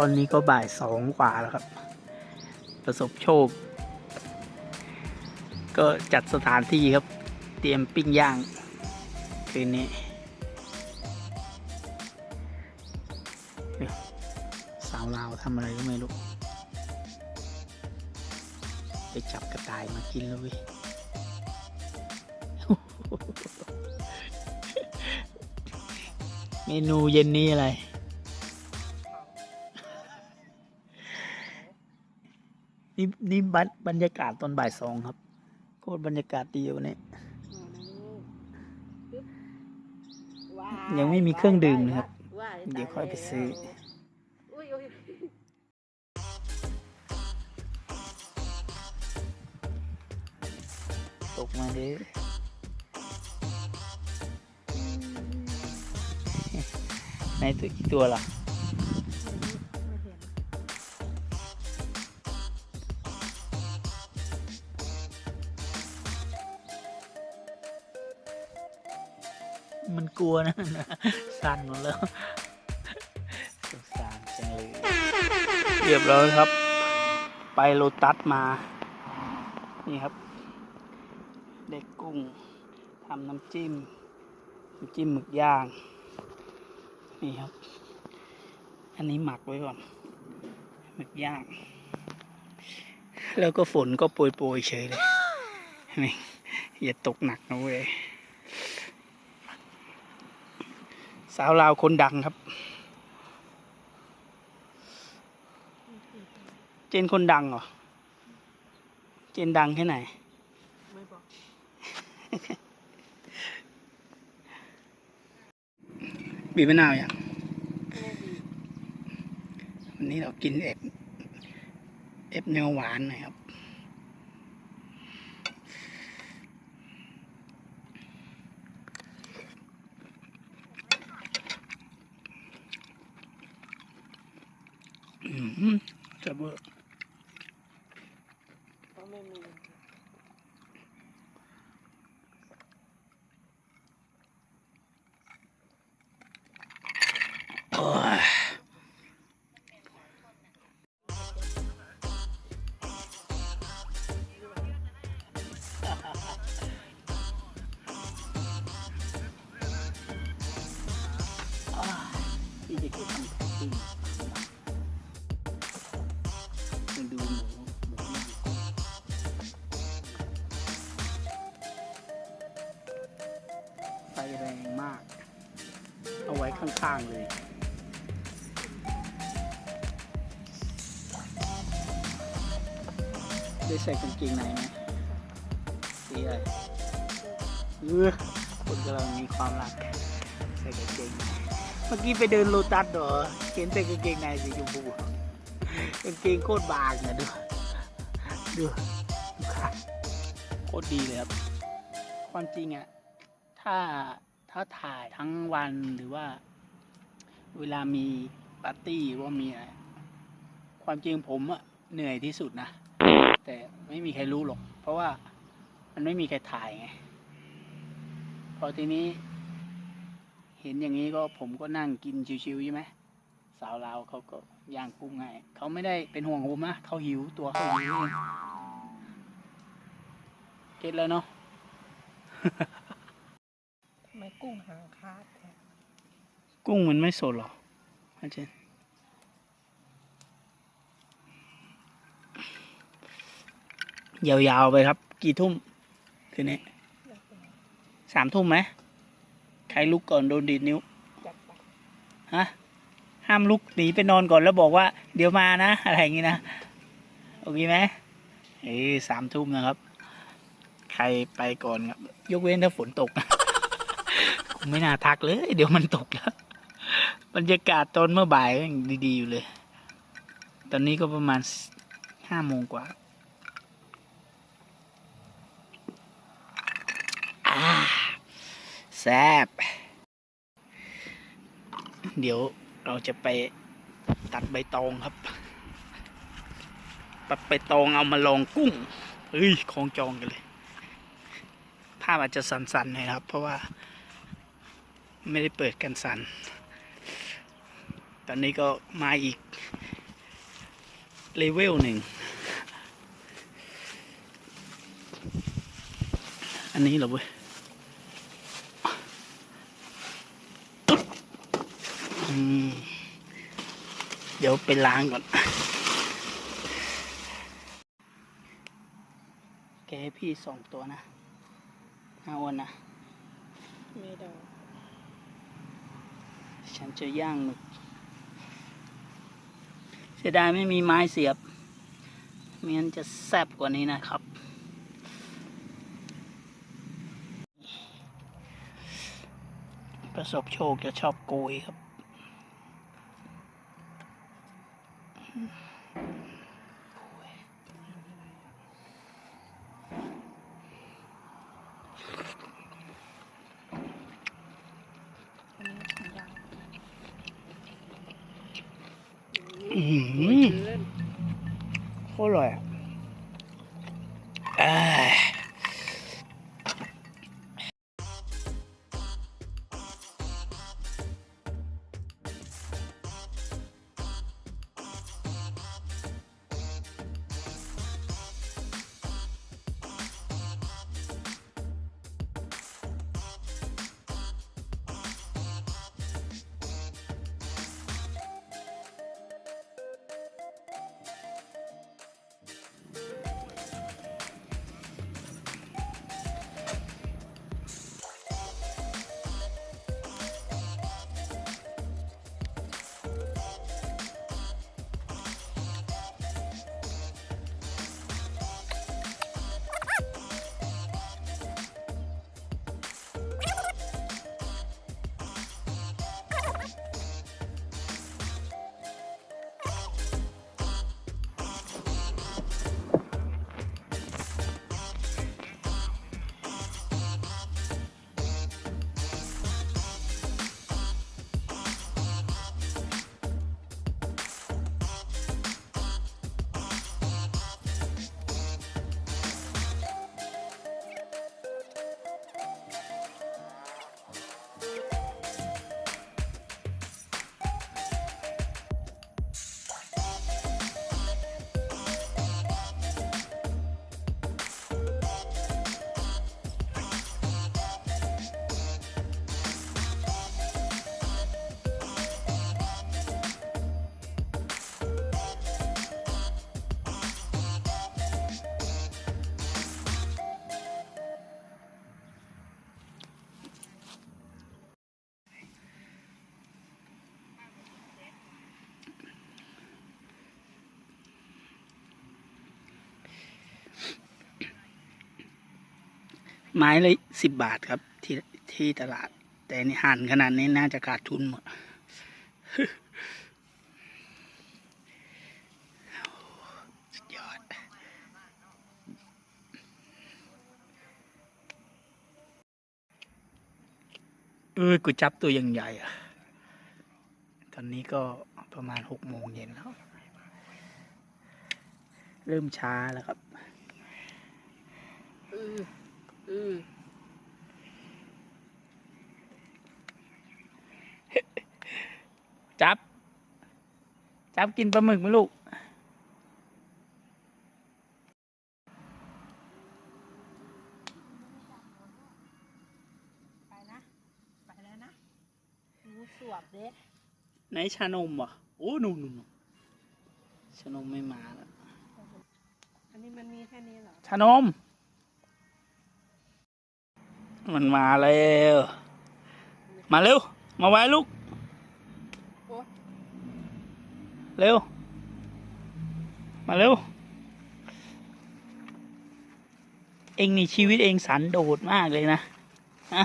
ตอนนี้ก็บ่ายสองกว่าแล้วครับ ประสบโชค ก็จัดสถานที่ครับ เตรียมปิ้งย่าง คืนนี้เนี่ยสาวลาวทำอะไรก็ไม่รู้ ไปจับกระต่ายมากินแล้วว้ยเมนูเย็นนี้อะไร นี่นี่บรรบรรยากาศตอนบ่ายสองครับโคตรบรรยากาศดีวันนี้ยังไม่มีเครื่องดื่มนะครับ เดี๋ยวค่อยไปซื้ออุ้ยอุ้ยตกมาเด้อในตัวอีกตัวล่ะ กลัวนะสั่นหมดแล้วสงสารจังเลยเรียบร้อยครับ ไปโลตัสมา นี่ครับ เด็กกุ้งทำน้ำจิ้มน้ำจิ้มหมึกย่าง นี่ครับ อันนี้หมักไว้ก่อนหมึกย่าง แล้วก็ฝนก็โปรยโปรยๆเฉยเลยนี่อย่าตกหนักนะเว้ย สาวลาวคนดังครับ เจนคนดังเหรอ เจนดังแค่ไหน ไม่บอก บีบมะนาวอย่างไม่ดีวันนี้เรากินเอฟเอฟเนื้อหวานหน่อยครับ อืม จะ ข้างๆเลยได้ใส่กางเกงในไหมสีอะไรเออคนกำลังมีความรักใส่กางเกงในเมื่อกี้ไปเดินโลตัสเหรอเห็นแต่กางเกงในสีชมพูกางเกงโคตรบางนะดูดูดูโคตรดีเลยครับความจริงอะถ้าถ้าถ่ายทั้งวันหรือว่า เวลามีปาร์ตี้ว่ามีอะไรความจริงผมอะเหนื่อยที่สุดนะ แต่ไม่มีใครรู้หรอก เพราะว่ามันไม่มีใครถ่ายไง พอทีนี้ เห็นอย่างนี้ก็ผมก็นั่งกินชิวๆใช่ไหมสาวลาวเขาก็ย่างกุ้งให้เขาไม่ได้เป็นห่วงผมนะเขาหิวตัวเขาหิวเองเก็ตแล้วเนาะทำไมกุ้งหางคาดแท้ กุ้งมันไม่สดหรออาจารย์ยาวๆไปครับ กี่ทุ่มคืนนี้สามทุ่มไหมใครลุกก่อนโดนดีดนิ้วฮะห้ามลุกหนีไปนอนก่อนแล้วบอกว่า เดี๋ยวมานะอะไรอย่างงี้นะโอเคไหมเอ้ยสามทุ่มนะครับ ใครไปก่อนครับ ยกเว้นถ้าฝนตกกูไม่น่าทักเลย เดี๋ยวมันตกแล้ว บรรยากาศตอนเมื่อบ่ายดีๆอยู่เลย ตอนนี้ก็ประมาณห้าโมงกว่าอาแซ่บเดี๋ยวเราจะไปตัดใบตองครับ ตัดใบตองเอามาลองกุ้งเฮ้ยของจองกันเลย ภาพอาจจะสั่นๆหน่อยครับ เพราะว่า ไม่ได้เปิดกันสั่น ตอนนี้ก็มาอีกเลเวลหนึ่ง อันนี้เหรอเว้ยอืมเดี๋ยวไปล้างก่อน แกให้พี่สองตัวนะห้าวันนะไม่ได้ฉันจะย่างหมึก เสียดายไม่มีไม้เสียบไม่งั้นจะแซบกว่านี้นะครับ ประสบโชคจะชอบโกยครับ อันนี้ของเรา อื้อหื โอ้ย อ เกิน โค ไม้เลยสิบบาทครับ ที่ที่ตลาด แต่นี่หั่นขนาดนี้น่าจะขาดทุนหมดยอด เออกูจับตัวยังใหญ่อะตอนนี้ก็ประมาณหกโมงเย็นแล้ว เริ่มช้าแล้วครับ อือ อือจับ จับกินปลาหมึกไหมลูก ไปนะ ไปแล้วนะงูสวบเด้ไหนชานมวะโอ้หนุ่มชานมไม่มาแล้ว อันนี้มันมีแค่นี้เหรอ ชานม มันมาแล้ว มาเร็ว มาไว้ลูก เร็ว มาเร็ว เองนี่ชีวิตเองสันโดษมากเลยนะนะ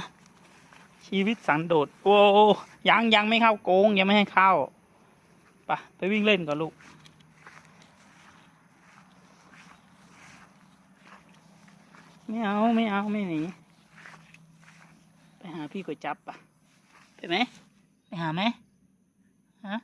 ชีวิตสันโดษโอ้ยังยังไม่เข้าโกงยังไม่ให้เข้าไปไปวิ่งเล่นก่อนลูกไม่เอา ไม่เอา ไม่หนี หาพี่ก๋วยจับปะไปไหมไปหาไหมฮะ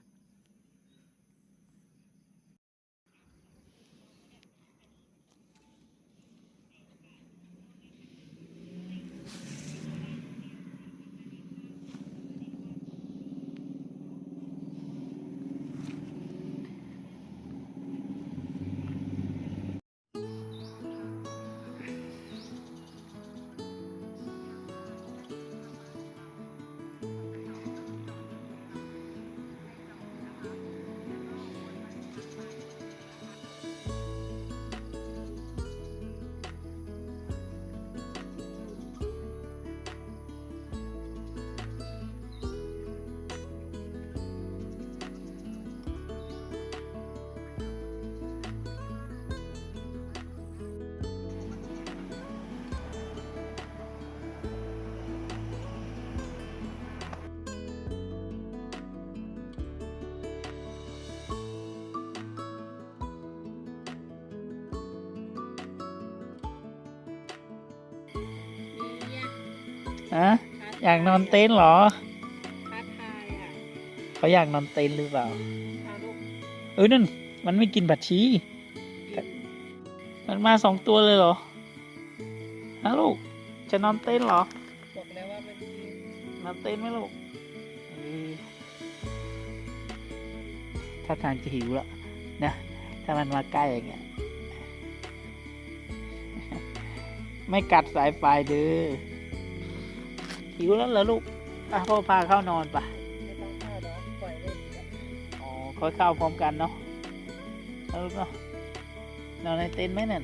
ฮะอยากนอนเต็นท์เหรอท้าทายอะเขาอยากนอนเต็นท์หรือเปล่าพาลูกเอ้ยนั่น มันไม่กินบัตรชีมันมาสองตัวเลยเหรอฮะลูก จะนอนเต็นท์เหรอ บอกแล้วว่ามันกินนอนเต็นท์ไหมลูกเออถ้าทางจะหิวแล้วนะถ้ามันมาใกล้อย่างเงี้ย ไม่กัดสายไฟเด้อ หิวแล้วเหรอลูกอะพ่อพาเข้านอนปะไม่ต้องเข้าเนาะปล่อยเล่นแบบอ๋อค่อยเข้าพร้อมกันเนาะเอาลูกเนาะนอนในเต็นท์ไหมนั่น